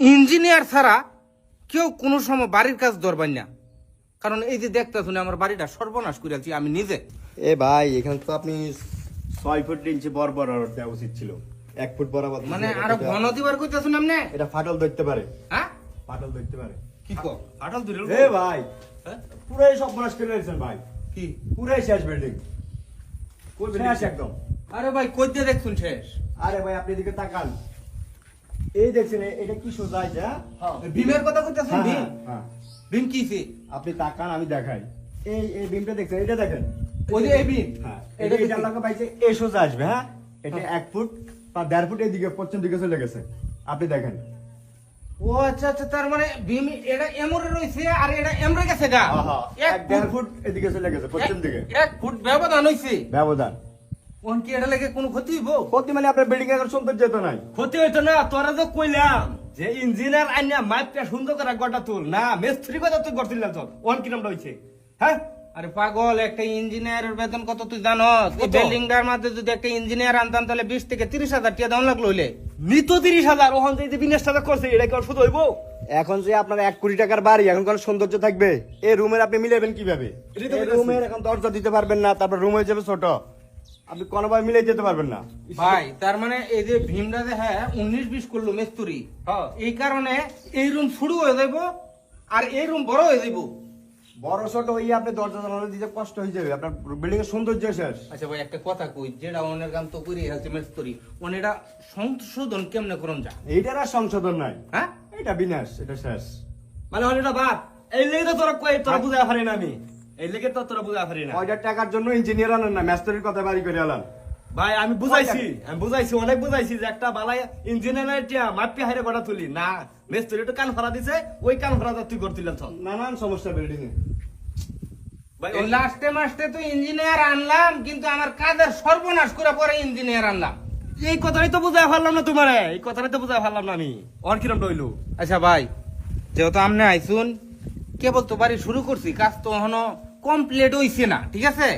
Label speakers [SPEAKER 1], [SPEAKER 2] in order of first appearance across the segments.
[SPEAKER 1] Engineer ছাড়া কেউ কোনো সময় বাড়ির কাজ ধরবেন না। কারণ এই যে দেখতে শুনে আমার বাড়িটা সর্বনাশ করেছি আমি নিজে।
[SPEAKER 2] এ ভাই এখানে তো আপনি ছয় ফুট ইঞ্চি বড় দেওয়া উচিত ছিল। এক ফুট বরাবর
[SPEAKER 1] মানে আরও ঘন দিবার কইতেছুন আপনি
[SPEAKER 2] এটা ফাটল ধরতে পারে।
[SPEAKER 1] হ্যাঁ?
[SPEAKER 2] ফাটল ধরতে পারে।
[SPEAKER 1] কি কো? ফাটল
[SPEAKER 2] এ ভাই পুরাই সব বনাশ করে রেখেছেন ভাই।
[SPEAKER 1] কি?
[SPEAKER 2] পুরাই শেষ বিল্ডিং শেষ একদম।
[SPEAKER 1] আরে ভাই কই দিয়ে দেখছুন শেষ?
[SPEAKER 2] আরে ভাই আপনি এদিকে তাকান। এই দেখছেন এটা কি সোজা আছে হ্যাঁ?
[SPEAKER 1] ভীমের কথা কইতেছুন
[SPEAKER 2] হ্যাঁ,
[SPEAKER 1] ভীম?
[SPEAKER 2] হ্যাঁ।
[SPEAKER 1] ভীম কিছে
[SPEAKER 2] আপনি তাকান আমি দেখাই। এই এই বিমটা দেখছেন এটা দেখেন।
[SPEAKER 1] ওই যে এই ভীম। এটা
[SPEAKER 2] এটা এটা লাগা পাইছে এই সোজা আসবে হ্যাঁ? এটা এক ফুট বা দেড় ফুট এদিকে পশ্চিম দিকে চলে গেছে। আপনি দেখেন।
[SPEAKER 1] ও আচ্ছা আচ্ছা তার মানে ভীম এটা এমরে রইছে আর এটা এমরে গেছে গা?
[SPEAKER 2] এক দেড় ফুট এদিকে চলে গেছে পশ্চিম দিকে।
[SPEAKER 1] এক ফুট ব্যবধান হইছে।
[SPEAKER 2] ব্যবধান।
[SPEAKER 1] ওন কি এটা লাগে কোনো ক্ষতি হইব
[SPEAKER 2] প্রতি মানে আপনার বিল্ডিং এর সৌন্দর্য নাই
[SPEAKER 3] ক্ষতি হইতো না তোরা তো কইলাম যে ইঞ্জিনিয়ার আইনা মাইপটা সুন্দর করে গড়টা তুল না মিস্ত্রি কথা তুই গড়তিল না তোর ওয়ান কি নামটা হইছে হ্যাঁ
[SPEAKER 1] আরে পাগল একটা ইঞ্জিনিয়ারের বেতন কত তুই জানস এই
[SPEAKER 3] কত?
[SPEAKER 1] বিল্ডিংটার মধ্যে যদি একটা ইঞ্জিনিয়ার আনতাম তাহলে বিশ থেকে তিরিশ হাজার টাকা দাম লাগল হইলে
[SPEAKER 3] নিত তিরিশ হাজার ওখান থেকে বিনেশ টাকা করছে এটা কি শুধু হইব
[SPEAKER 2] এখন যে আপনার এক কোটি টাকার বাড়ি এখন কোন সৌন্দর্য থাকবে? এই রুমের আপনি মিলাবেন কীভাবে। রুমের এখন দরজা দিতে পারবেন না তারপর রুম হয়ে যাবে ছোট। আপনি কোনোভাবে মিলে যেতে পারবেন না।
[SPEAKER 1] ভাই তার মানে এই যে ভীমরা যে হ্যাঁ উনিশ বিশ করল মেস্তুরি।
[SPEAKER 3] হ্যাঁ।
[SPEAKER 1] এই কারণে এই রুম শুরু হয়ে যাইব আর এই রুম বড় হয়ে যাইব।
[SPEAKER 2] বড় ছোট হইয়ে আপনি দরজা জানালা দিতে কষ্ট হয়ে যাবে। আপনার বিল্ডিং এর সৌন্দর্য শেষ।
[SPEAKER 1] আচ্ছা ভাই একটা কথা কই যেটা অনের গান তো করি আছে মেস্তুরি অন এটা সংশোধন কেমনে করুন যা?
[SPEAKER 2] এইটার আর সংশোধন নাই।
[SPEAKER 1] হ্যাঁ?
[SPEAKER 2] এটা বিনাশ এটা শেষ।
[SPEAKER 3] মানে হলিটা বাদ এই লেগে তো তোরা কই তোরা বুঝাই পারি না আমি। এই লেগে তো তোরা বুঝাই পারি না।
[SPEAKER 2] কয়টা টাকার জন্য ইঞ্জিনিয়ার আনেন না? কথা বাড়ি করে আলান।
[SPEAKER 3] ভাই আমি বুঝাইছি আমি বুঝাইছি অনেক বুঝাইছি যে একটা বালাই ইঞ্জিনিয়ার টিয়া মাপি হাইরে গড়া তুলি। না মিস্ত্রি তো কান দিছে ওই কান তুই করতিল তো
[SPEAKER 2] নানান সমস্যা বিল্ডিং এ।
[SPEAKER 3] ভাই
[SPEAKER 1] লাস্টে মাস্টে তো ইঞ্জিনিয়ার আনলাম কিন্তু আমার কাজের সর্বনাশ করে পরে ইঞ্জিনিয়ার আনলাম।
[SPEAKER 3] এই কথাটাই তো বুঝাই পারলাম না তোমারে এই কথাটাই তো বুঝাই পারলাম না আমি। অন কিরম রইল?
[SPEAKER 1] আচ্ছা ভাই যেহেতু আমনে আইসুন কেবল তো বাড়ি শুরু করছি কাজ তো এখনও কমপ্লিট হইছে না ঠিক আছে?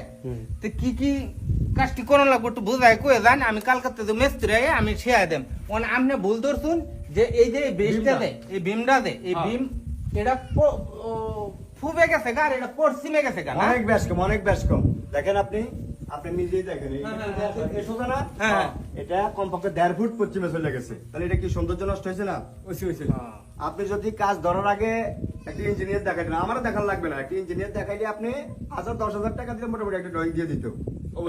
[SPEAKER 1] তো কি কি কাজটি কোন লাগবে একটু বোঝায় কয়ে যান আমি কালকাতে তো মিস্ত্রি আমি শেয়ার দেম। মানে আপনি ভুল ধরছুন যে এই যে বেশটা দে এই বিমটা দে এই
[SPEAKER 3] বিম
[SPEAKER 1] ভীম এটা ফুবে গেছে গা আর এটা পশ্চিমে গেছে গা?
[SPEAKER 2] অনেক বেশ কম অনেক বেশ কম। দেখেন আপনি আপনি নিজেই দেখেন এই-
[SPEAKER 1] হ্যাঁ, হ্যাঁ,
[SPEAKER 2] এটা
[SPEAKER 1] হ্যাঁ।
[SPEAKER 2] সোজা না? এটা কমপক্ষে দেড় ফুট পশ্চিমে চলে গেছে। তাহলে এটা কি সৌন্দর্য নষ্ট হয়েছে না। আপনি যদি কাজ ধরার আগে একটা ইঞ্জিনিয়ার দেখাইতেন আমারও দেখার লাগবে না। একটা ইঞ্জিনিয়ার দেখাইলে আপনি হাজার দশ হাজার টাকা দিলে মোটামুটি একটা ড্রয়িং দিয়ে দিত।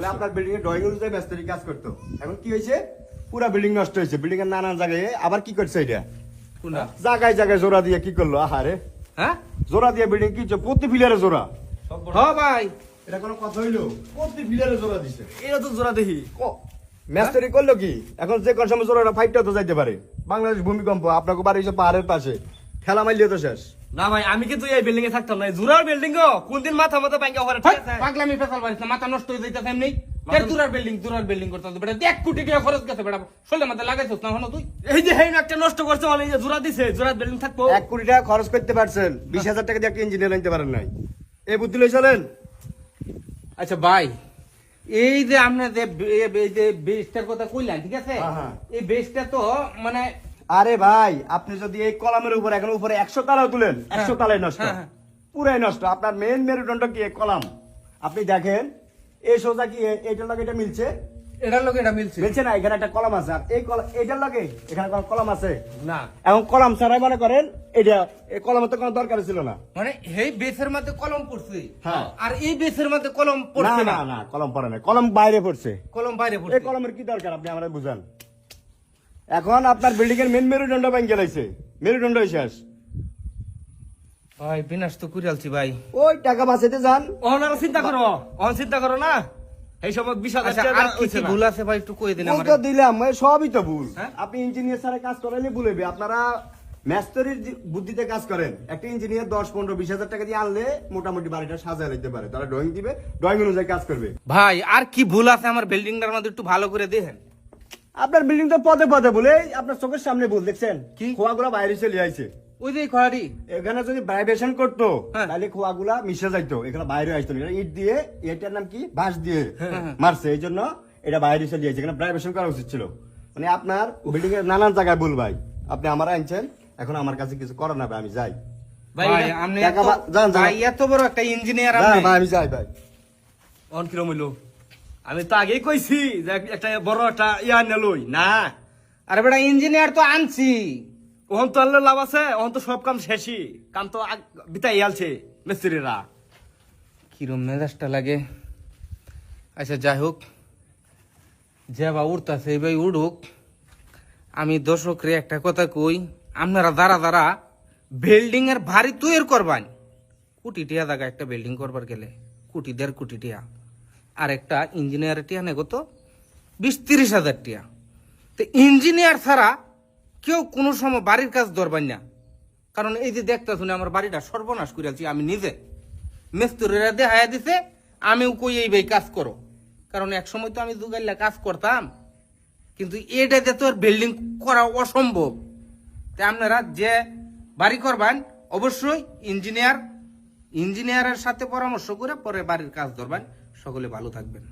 [SPEAKER 2] আপনার বিল্ডিং এর ড্রয়িং অনুযায়ী ব্যস্তরি কাজ করতো। এখন কি হয়েছে? পুরা বিল্ডিং নষ্ট হয়েছে। বিল্ডিং এর নানান জায়গায় আবার কি করছে এটা? জায়গায় জায়গায় জোড়া দিয়ে কি করল? আহারে।
[SPEAKER 1] হ্যাঁ?
[SPEAKER 2] জোড়া দিয়ে বিল্ডিং কি প্রতি ফিলারে জোড়া।
[SPEAKER 1] ভাই।
[SPEAKER 2] এটা কোনো কথা হইল? ফিলারে জোড়া দিছে?
[SPEAKER 3] এটা তো জোড়া দেখি।
[SPEAKER 2] করল কি? এখন যে কোন সময় জোড়াটা তো যাইতে পারে। বাংলাদেশ ভূমিকম্প আপনাকে বাড়ি হচ্ছে পাহাড়ের পাশে। খেলা মাইলে তো শেষ।
[SPEAKER 3] না ভাই আমি কিন্তু এই বিল্ডিং এ থাকতাম না। বিল্ডিং গো কোনদিন মাথা মাথা ব্যাংকে ওখানে ঠিক আছে?
[SPEAKER 1] পাগলামি ফেসাল না মাথা নষ্ট হয়ে যাইতেছে এমনি। এর বিল্ডিং বিল্ডিং করতে বেটা এক কোটি টাকা খরচ গেছে বেটা। শোলে মাথা লাগাইছিস না হনো তুই?
[SPEAKER 3] এই যে হেই একটা নষ্ট করছে যে দিছে বিল্ডিং থাকব।
[SPEAKER 2] কোটি টাকা খরচ করতে পারছেন। বিশ হাজার টাকা দিয়ে একটা ইঞ্জিনিয়ার আনতে পারেন নাই। এই বুদ্ধি লইছিলেন
[SPEAKER 1] আচ্ছা ভাই এই যে আপনি যে এই যে বেসটার কথা কইলেন ঠিক আছে?
[SPEAKER 2] হ্যাঁ, হ্যাঁ।
[SPEAKER 1] এই বেস্টটা তো মানে
[SPEAKER 2] আরে ভাই আপনি যদি এই কলামের উপর এখন উপরে একশো তালাও তুলেন একশো তালাই নষ্ট।
[SPEAKER 1] হ্যাঁ, হ্যাঁ।
[SPEAKER 2] পুরাই নষ্ট। আপনার মেন মেরুদণ্ড কি? এই কলাম। আপনি দেখেন এই সোজা কি এইটা এইটার লগে এটা মিলছে?
[SPEAKER 1] এটার লোক এটা মিলছে।
[SPEAKER 2] মিলছে না এখানে একটা কলাম আছে। আর এই কলাম এইটার লগে এখানে কোনো কলাম আছে?
[SPEAKER 1] না।
[SPEAKER 2] এখন কলাম ছাড়াই মনে করেন এটা এই কলামের তো কোনো দরকার ছিল না।
[SPEAKER 1] মানে এই বেসের মধ্যে কলম পড়ছে।
[SPEAKER 2] হ্যাঁ।
[SPEAKER 1] আর এই বেসের মধ্যে কলম পড়ছে
[SPEAKER 2] না
[SPEAKER 1] না?
[SPEAKER 2] না কলম পড়ে না কলম বাইরে পড়ছে।
[SPEAKER 1] কলম বাইরে
[SPEAKER 2] এই কলমের কি দরকার? আপনি বুঝান। এখন আপনার বিল্ডিং এর মেন মেরুদণ্ড ব্যাংক গেলাইছে মেরুদণ্ড শেষ।
[SPEAKER 1] ভাই বিনাশ তো কুড়ালছি ভাই।
[SPEAKER 2] ওই টাকা বাঁচাইতে যান।
[SPEAKER 3] অনার চিন্তা করো। অন চিন্তা করো না। এই সময় বিশ হাজার
[SPEAKER 1] আচ্ছা
[SPEAKER 3] টাকা
[SPEAKER 1] আর কি
[SPEAKER 3] হইছে
[SPEAKER 1] কি
[SPEAKER 3] না।
[SPEAKER 1] ভুল আছে ভাই একটু কই দিন আমার।
[SPEAKER 2] তো দিলাম সবই তো ভুল।
[SPEAKER 1] হ্যাঁ?
[SPEAKER 2] আপনি ইঞ্জিনিয়ার স্যারের কাজ করাইলে ভুলেবে আপনারা ম্যাস্তরির বুদ্ধিতে কাজ করেন। একটা ইঞ্জিনিয়ার দশ পনেরো বিশ হাজার টাকা দিয়ে আনলে মোটামুটি বাড়িটা সাজায় দিতে পারে। তারা ড্রয়িং দিবে ড্রয়িং অনুযায়ী কাজ করবে।
[SPEAKER 1] ভাই আর কি ভুল আছে আমার বিল্ডিংটার মধ্যে একটু ভালো করে দেখেন।
[SPEAKER 2] আপনার বিল্ডিং তো পদে পদে বলে আপনার চোখের সামনে ভুল দেখছেন?
[SPEAKER 1] কি?
[SPEAKER 2] খোয়াগুলো বাইরে চলে আইছে।
[SPEAKER 1] ওই যে খয়ারি
[SPEAKER 2] এখানে যদি ভাইব্রেশন করতো
[SPEAKER 1] হ্যাঁ।
[SPEAKER 2] তাহলে খোয়াগুলা মিশে যাইতো এখানে বাইরে আসতো না। ইট দিয়ে এটার নাম কি? বাঁশ দিয়ে
[SPEAKER 1] হ্যাঁ।
[SPEAKER 2] মারছে। এই জন্য এটা বাইরে চলে যাইছে এখানে ভাইব্রেশন করা উচিত ছিল। মানে আপনার বিল্ডিং এর নানান জায়গায় ভুল ভাই। আপনি আমার আনছেন এখন আমার কাছে কিছু করার না ভাই আমি যাই।
[SPEAKER 3] ভাই
[SPEAKER 1] ভাই আপনি এত-
[SPEAKER 2] বা- যান, যান।
[SPEAKER 1] ভাই, এত বড় একটা ইঞ্জিনিয়ার
[SPEAKER 2] না, ভাই আমি যাই ভাই।
[SPEAKER 3] অন কিরম হইল? আমি তো আগেই কইছি যে একটা বড় একটা ইয়া নেলই না।
[SPEAKER 1] আরে বেটা ইঞ্জিনিয়ার তো আনছি।
[SPEAKER 3] ওহন তো আনলে লাভ আছে, ওহন তো সব কাম শেষই। কাম তো বিতাই আলছে মিস্ত্রিরা।
[SPEAKER 1] কিরম মেজাজটা লাগে? আচ্ছা যাই হোক। যে বা উঠতাছে এই ভাই উঠুক আমি দর্শকরে একটা কথা কই, আপনারা দাঁড়া দাঁড়া বিল্ডিং এর ভারী তৈরি করবান, কোটি টিয়া জায়গা একটা বিল্ডিং করবার গেলে, কোটি দেড় কোটি টিয়া। আর একটা ইঞ্জিনিয়ারের টিয়া নেই কত বিশ তিরিশ হাজার টিয়া। তো ইঞ্জিনিয়ার ছাড়া কেউ কোনো সময় বাড়ির কাজ ধরবেন না। কারণ এই যে দেখতে শুনে আমার বাড়িটা সর্বনাশ করেছি আমি নিজে। মিস্ত্রিরা দেখাইয়া দিছে, আমিও কই এই ভাই কাজ করো। কারণ এক সময় তো আমি দুগাইলা কাজ করতাম, কিন্তু এটাতে তো বিল্ডিং করা অসম্ভব। তাই আপনারা যে বাড়ি করবেন, অবশ্যই ইঞ্জিনিয়ার ইঞ্জিনিয়ারের সাথে পরামর্শ করে পরে বাড়ির কাজ ধরবেন। সকলে ভালো থাকবেন।